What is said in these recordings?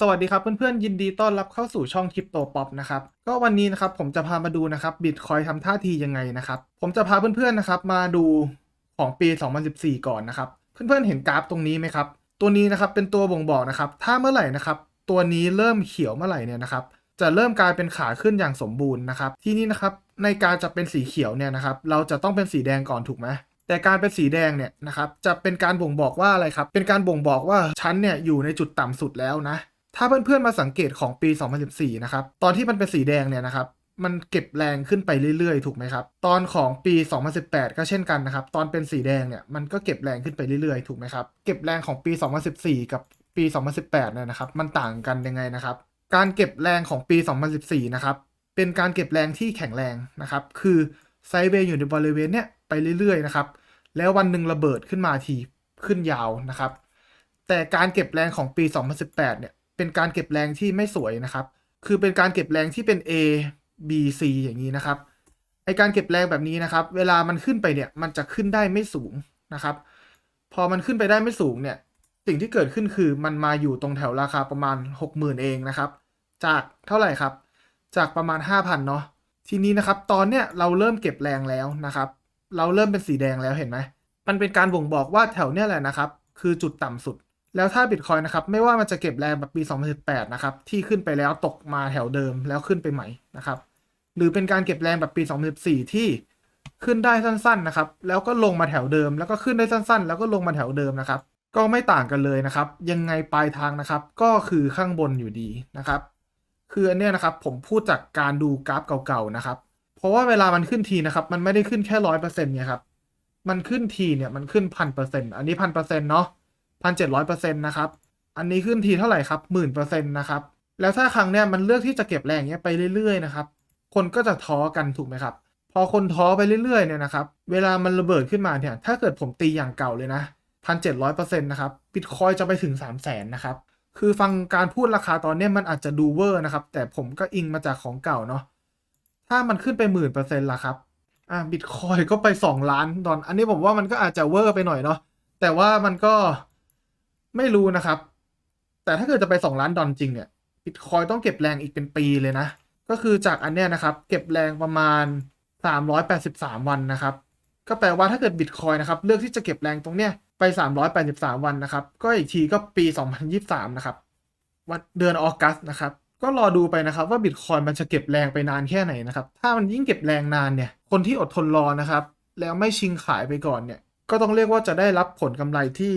สวัสดีครับเพื่อนๆยินดีต้อนรับเข้าสู่ช่องคริปโตป๊อปนะครับก็วันนี้นะครับผมจะพามาดูนะครับบิตคอยทำท่าทียังไงนะครับผมจะพาเพื่อนๆนะครับมาดูของปี 2014 ก่อนนะครับเพื่อนๆเห็นกราฟตรงนี้ไหมครับตัวนี้นะครับเป็นตัวบ่งบอกนะครับถ้าเมื่อไหร่นะครับตัวนี้เริ่มเขียวเมื่อไหร่เนี่ยนะครับจะเริ่มกลายเป็นขาขึ้นอย่างสมบูรณ์นะครับที่นี่นะครับในการจะเป็นสีเขียวเนี่ยนะครับเราจะต้องเป็นสีแดงก่อนถูกไหมแต่การเป็นสีแดงเนี่ยนะครับจะเป็นการบ่งบอกว่าอะไรครับเป็นการบ่งบอกว่าชั้นเนี่ยอยู่ในจุดต่ำสุดแล้วนะ ถ้าเพื่อนๆมาสังเกตของปี 2014 นะครับ ตอนที่มันเป็นสีแดงเนี่ยนะครับ มันเก็บแรงขึ้นไปเรื่อยๆ ถูกไหมครับ ตอนของปี 2018 ก็เช่นกันนะครับ ตอนเป็นสีแดงเนี่ย มันก็เก็บแรงขึ้นไปเรื่อยๆ ถูกไหมครับ เก็บแรงของปี 2014 กับปี 2018 เนี่ยนะครับ มันต่างกันยังไงนะครับ การเก็บแรงของปี 2014 นะครับ เป็นการเก็บแรงที่แข็งแรงนะครับ คือไซเวย์อยู่ในบริเวณเนี้ยไปเรื่อยๆ นะครับ แล้ววันหนึ่งระเบิดขึ้นมาทีขึ้นยาวนะครับ แต่การเก็บแรงของปี 2018 เนี่ย เป็นการเก็บแรงที่ไม่สวยนะครับ คือเป็นการเก็บแรงที่เป็น A B C อย่างนี้นะครับ ไอการเก็บแรงแบบนี้นะครับ เวลามันขึ้นไปเนี่ย มันจะขึ้นได้ไม่สูงนะครับ พอมันขึ้นไปได้ไม่สูงเนี่ย สิ่งที่เกิดขึ้นคือมันมาอยู่ตรงแถวราคาประมาณ 60,000 เองนะครับ จากเท่าไหร่ครับ จากประมาณ 5,000 เนาะ ทีนี้นะครับ ตอนเนี้ยเราเริ่มเก็บแรงแล้วนะครับ เราเริ่มเป็นสีแดงแล้วเห็นไหม มันเป็นการบ่งบอกว่าแถวเนี้ยแหละนะครับ คือจุดต่ำสุด แล้วถ้าบิตคอยนะครับไม่ว่ามันจะเก็บแรงแบบปี 2018 นะครับ ที่ขึ้นไปแล้วตกมาแถวเดิมแล้วขึ้นไปใหม่นะครับ หรือเป็นการเก็บแรงแบบปี 2014 ที่ขึ้นได้สั้นๆนะครับ แล้วก็ลงมาแถวเดิม แล้วก็ขึ้นได้สั้นๆ แล้วก็ลงมาแถวเดิมนะครับ ก็ไม่ต่างกันเลยนะครับ ยังไงปลายทางนะครับ ก็คือข้างบนอยู่ดีนะครับ คืออันเนี้ยนะครับผมพูดจากการดูกราฟเก่าๆนะครับ เพราะว่าเวลามันขึ้นทีนะครับ มันไม่ได้ขึ้นแค่ร้อยเปอร์เซ็นต์เนี่ยครับ มันขึ้นทีเนี่ยมันขึ้นพันเปอร์เซ็นต์อันนี้พันเปอร์เซ็นต์เนาะ พันเจ็ดร้อยเปอร์เซ็นต์นะครับ อันนี้ขึ้นทีเท่าไหร่ครับหมื่นเปอร์เซ็นต์นะครับ แล้วถ้าครั้งเนี้ยมันเลือกที่จะเก็บแรงเนี้ยไปเรื่อยๆนะครับคนก็จะท้อกันถูกไหมครับ พอคนท้อไปเรื่อยๆเนี่ยนะครับ เวลามันระเบิดขึ้นมาเนี่ย ถ้าเกิดผมตีอย่างเก่าเลยนะพันเจ็ดร้อยเปอร์เซ็นต์นะครับบิตคอยจะไปถึงสามแสนนะครับ คือฟังการพูดราคาตอนเนี้ยมันอาจจะดูเวอร์นะครับ แต่ผมก็อิงมาจากของเก่าเนาะ ถ้ามันขึ้นไปหมื่นเปอร์เซ็นต์ละครับ อะบิตคอยก็ไปสองล้านดอลอันนี้ผมว่ามันก็อาจจะเวอร์ไปหน่อยเนาะ แต่ว่ามันก็ ไม่รู้นะครับ แต่ถ้าเกิดจะไปสองล้านดอลจริงเนี่ยบิตคอยต้องเก็บแรงอีกเป็นปีเลยนะ ก็คือจากอันเนี้ยนะครับ เก็บแรงประมาณ 383 วันนะครับ ก็แปลว่าถ้าเกิดบิตคอยนะครับ เลือกที่จะเก็บแรงตรงเนี้ยไป 383 วันนะครับ ก็อีกทีก็ปี 2023 นะครับ วันเดือนออกัสนะครับ ก็รอดูไปนะครับว่าบิตคอยมันจะเก็บแรงไปนานแค่ไหนนะครับ ถ้ามันยิ่งเก็บแรงนานเนี่ย คนที่อดทนรอนะครับ แล้วไม่ชิงขายไปก่อนเนี่ย ก็ต้องเรียกว่าจะได้รับผลกำไรที่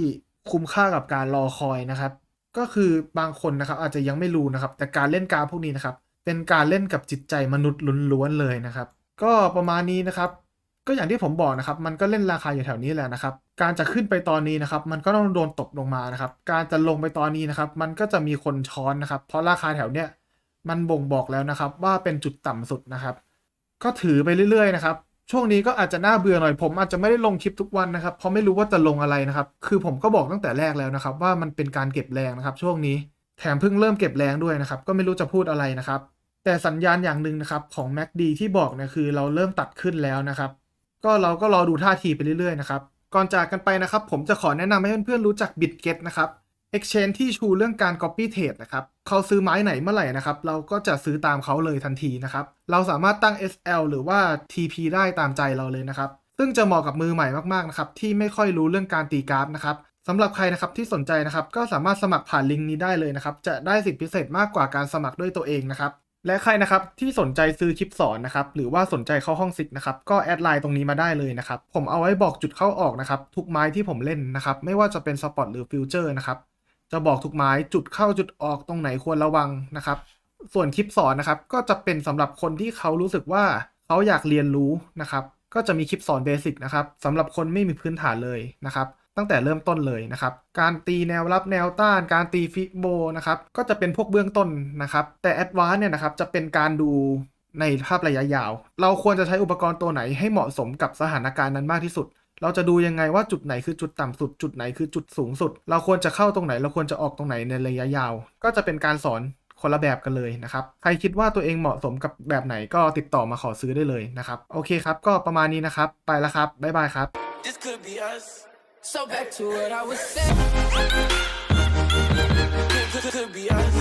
คุ้มค่ากับการรอคอยนะครับ ก็คือบางคนนะครับอาจจะยังไม่รู้นะครับ แต่การเล่นการพวกนี้นะครับ เป็นการเล่นกับจิตใจมนุษย์ล้วนๆเลยนะครับ ก็ประมาณนี้นะครับ ก็อย่างที่ผมบอกนะครับ มันก็เล่นราคาอยู่แถวนี้แหละนะครับ การจะขึ้นไปตอนนี้นะครับ มันก็ต้องโดนตกลงมานะครับ การจะลงไปตอนนี้นะครับ มันก็จะมีคนช้อนนะครับ เพราะราคาแถวเนี้ยมันบ่งบอกแล้วนะครับ ว่าเป็นจุดต่ำสุดนะครับ ก็ถือไปเรื่อยๆนะครับ ช่วงนี้ก็อาจจะน่าเบื่อหน่อยผมอาจจะไม่ได้ลงคลิปทุกวันนะครับเพราะไม่รู้ว่าจะลงอะไรนะครับ คือผมก็บอกตั้งแต่แรกแล้วนะครับ ว่ามันเป็นการเก็บแรงนะครับ ช่วงนี้แถมเพิ่งเริ่มเก็บแรงด้วยนะครับ ก็ไม่รู้จะพูดอะไรนะครับ แต่สัญญาณอย่างหนึ่งนะครับของ MACD ที่บอกเนี่ยคือเราเริ่มตัดขึ้นแล้วนะครับ ก็เราก็รอดูท่าทีไปเรื่อยๆนะครับก่อนจากกันไปนะครับ ผมจะขอแนะนำให้เพื่อนๆรู้จัก BitGet นะครับ Exchange ที่ชูเรื่องการ Copy Trade นะครับ เขาซื้อไม้ไหนเมื่อไหร่นะครับ เราก็จะซื้อตามเขาเลยทันทีนะครับ เราสามารถตั้ง SL หรือว่า TP ได้ตามใจเราเลยนะครับ ซึ่งจะเหมาะกับมือใหม่มากๆนะครับที่ไม่ค่อยรู้เรื่องการตีกราฟนะครับสำหรับใครนะครับที่สนใจนะครับก็สามารถสมัครผ่านลิงก์นี้ได้เลยนะครับ จะได้สิทธิพิเศษมากกว่าการสมัครด้วยตัวเองนะครับ และใครนะครับที่สนใจซื้อคลิปสอนนะครับหรือว่าสนใจเข้าห้องสิทธ์นะครับก็แอดไลน์ตรงนี้มาได้เลยนะครับผมเอาไว้บอกจุดเข้าออกนะครับทุกไม้ที่ผมเล่นนะครับไม่ว่าจะเป็นสปอตหรือฟิวเจอร์นะครับ จะบอกทุกไม้จุดเข้าจุดออกตรงไหนควรระวังนะครับ ส่วนคลิปสอนนะครับ ก็จะเป็นสำหรับคนที่เขารู้สึกว่าเขาอยากเรียนรู้นะครับ ก็จะมีคลิปสอนเบสิกนะครับสำหรับคนไม่มีพื้นฐานเลยนะครับตั้งแต่เริ่มต้นเลยนะครับ การตีแนวรับแนวต้าน การตีฟิโบนะครับ ก็จะเป็นพวกเบื้องต้นนะครับ แต่แอดวานเนี่ยนะครับ จะเป็นการดูในภาพระยะยาว เราควรจะใช้อุปกรณ์ตัวไหนให้เหมาะสมกับสถานการณ์นั้นมากที่สุด เราจะดูยังไงว่าจุดไหนคือจุดต่ำสุด จุดไหนคือจุดสูงสุด เราควรจะเข้าตรงไหน เราควรจะออกตรงไหนในระยะยาว ก็จะเป็นการสอนคนละแบบกันเลยนะครับ ใครคิดว่าตัวเองเหมาะสมกับแบบไหนก็ติดต่อมาขอซื้อได้เลยนะครับ โอเคครับ ก็ประมาณนี้นะครับ ไปแล้วครับ บ๊ายบายครับ This could be us. So back to what I was saying. could, could be us.